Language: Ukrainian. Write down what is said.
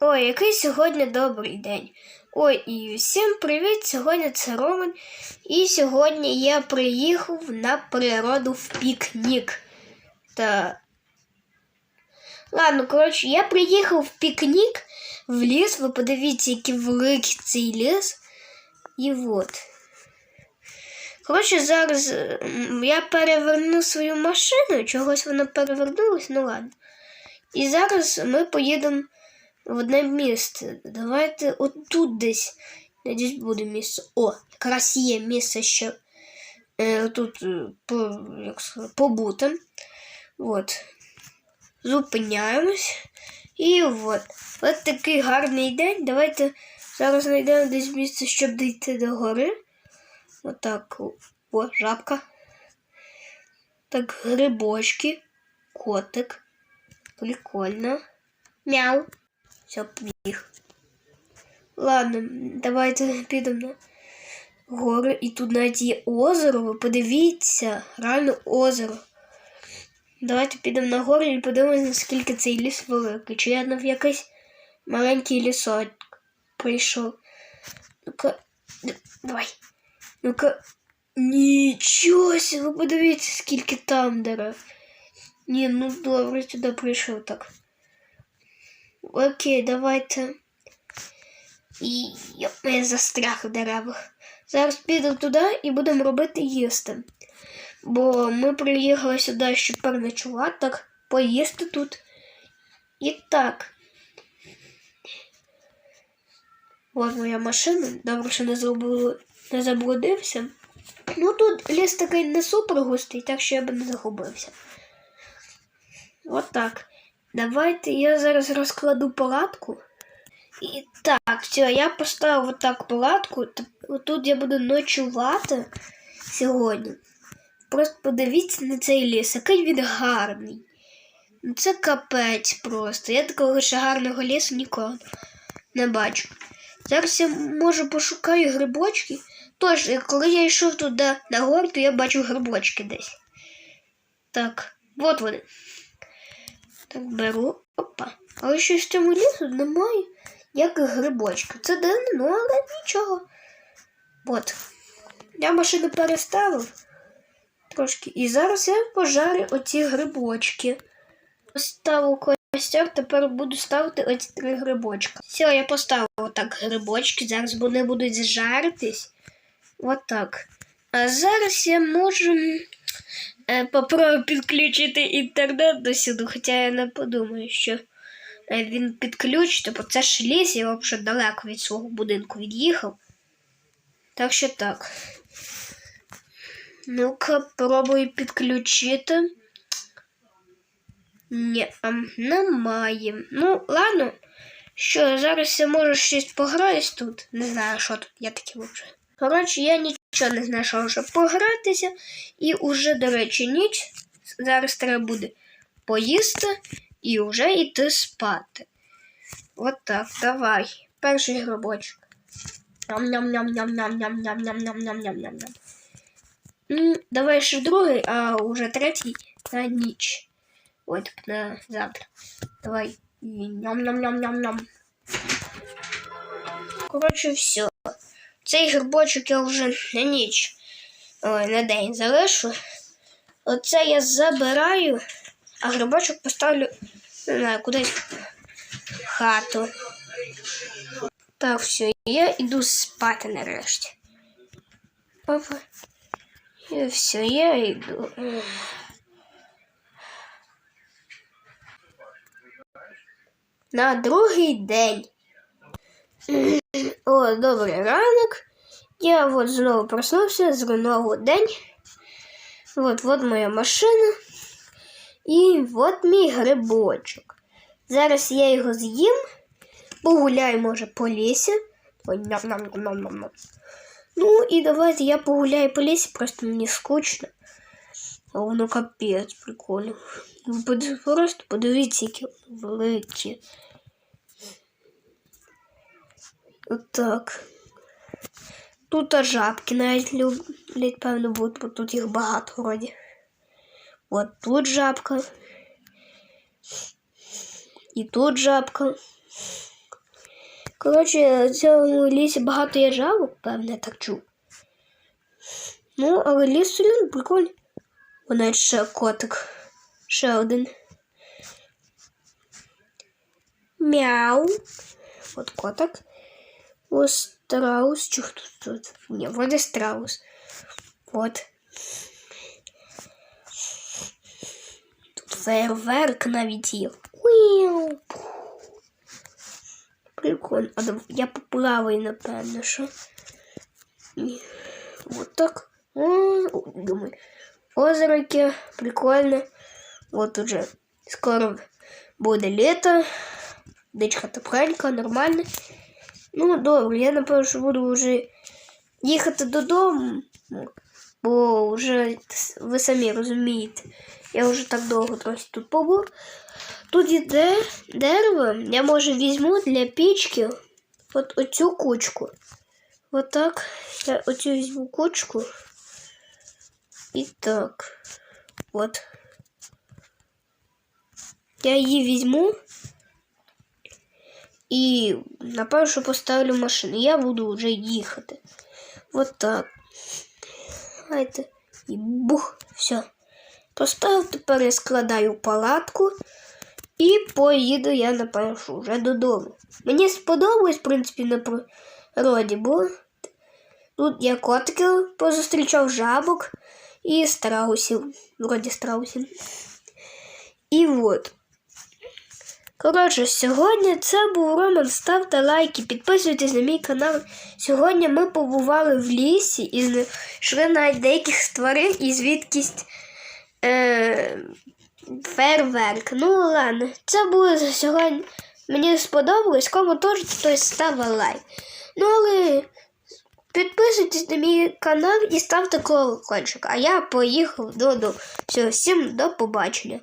Ой, який сьогодні добрий день. Ой, і всім привіт! Сьогодні це Роман. І сьогодні я приїхав на природу в пікнік. Та... Ладно, коротше, я приїхав в пікнік в ліс. Ви подивіться, який великий цей ліс. І от. Коротше, зараз я переверну свою машину, чогось вона перевернулась, ну ладно. І зараз ми поїдемо в одне місце. Давайте отут десь. Десь буде місце. О, якраз є місце ще е, тут е, по, як сказати, побути. От. Зупиняємось. І от. От такий гарний день. Давайте зараз знайдемо десь місце, щоб дійти до гори. Отак. О, жабка. Так, грибочки, котик. Прикольно. Мяу. Все, побіг. Ладно, давайте підемо на гору. І тут навіть є озеро. Ви подивіться, реально озеро. Давайте підемо на гору і подивимось, наскільки цей ліс великий. Чи я в якийсь маленький лісок прийшов. Ну-ка, давай. Ну-ка. Нічого себе, ви подивіться, скільки там дерев. Ні, ну добре, сюди прийшов так. Окей, давайте. І я застряг в деревах. Зараз підемо туди і будемо робити їсти. Бо ми приїхали сюди, щоб переночувати, так поїсти тут. І так. От моя машина. Добре, що не забув, не заблудився. Ну тут ліс такий не супер густий, так що я би не загубився. От так. Давайте я зараз розкладу палатку. І так, все, я поставив отак палатку. Тут я буду ночувати сьогодні. Просто подивіться на цей ліс, який він гарний. Ну, Це капець просто. Я такого ще гарного лісу ніколи не бачу. Зараз я може пошукаю грибочки. Тож, коли я йшов туди на гору, то я бачу грибочки десь. Так, от вони. Так, беру. Опа. Але щось в цьому лісу немає ніяких грибочків. Це дивно, ну але нічого. От. Я машину переставив трошки. І зараз я пожарю оці грибочки. Поставив костяк, тепер буду ставити оці три грибочка. Все, я поставив отак грибочки, зараз вони будуть жаритись. Отак. А зараз я можу попробую підключити інтернет до сюди, хоча я не подумаю, що е, він підключить, бо це ж ліс, я взагалі далеко від свого будинку від'їхав. Так що так. Ну-ка, пробую підключити. Ні, немає. Ну, ладно. Що, зараз я можу щось пограюсь тут. Не знаю, що тут я таке взагалі. Коротше, я нічого не знайшов, вже погратися. І уже, до речі, ніч. Зараз треба буде поїсти і вже йти спати. От так, давай. Перший грибочок. Ням-ням-ням-ням-ням-ням-ням-ням-ням-ням-ням. Ну, давай ще другий, а уже третій на ніч. Ой, так на завтра. Давай. Ням-ням-ням-ням-ням. Коротше, все. Цей грибочок я вже на ніч. Ой, на день залишу. Оце я забираю, а грибочок поставлю не знаю, кудись в хату. Так, все, я йду спати нарешті. Папа. І все, я йду. На другий день. О, добрий ранок. Я от знову проснувся, знову день. От, от моя машина. І от мій грибочок. Зараз я його з'їм, погуляю, може, по лісі. Ой, ням-ням-ням-ням-ням. Ну і давайте я погуляю по лісі, просто мені скучно. А воно капець прикольно. Просто подивіться, які великі. Отак. Тут жабки навіть люблять, певно, будуть, бо тут їх багато вроді. От тут жабка. І тут жабка. Коротше, в цьому лісі багато є жабок, певне, я так чув. Ну, але ліс одно прикольний. Навіть ще котик. Ще один. Мяу. От котик. Ось страус. Чи хто тут? Ні, вроде страус. От. Тут фейерверк навіть є. Уіу. Прикольно. А дав- я поплаваю, напевно, що. Ні. Вот так. О, думаю. Озеро яке прикольне. От уже скоро буде літо. Дичка тепленька, нормально. Ну, добре, я напевно, що буду вже їхати додому. Бо вже ви самі розумієте. Я вже так довго трохи тут побув. Тут іде дерево. Я може візьму для пічки от оцю кучку. Отак. Я оцю візьму кучку. І так. От. Я її візьму. І напевно, що поставлю машину. Я буду вже їхати. От так. Давайте. І бух. Все. Поставив, тепер я складаю палатку. І поїду я, напевно, що вже додому. Мені сподобалось, в принципі, на природі, бо тут я котиків позустрічав жабок і страусів. Вроді страусів. І от. Коротше, сьогодні це був Роман. Ставте лайки, підписуйтесь на мій канал. Сьогодні ми побували в лісі і знайшли навіть деяких тварин і звідкись е, фейерверк. Ну ладно, це було за сьогодні. Мені сподобалось, кому теж хтось ставив лайк. Ну але підписуйтесь на мій канал і ставте колокольчик. А я поїхав додому. Все, всім до побачення.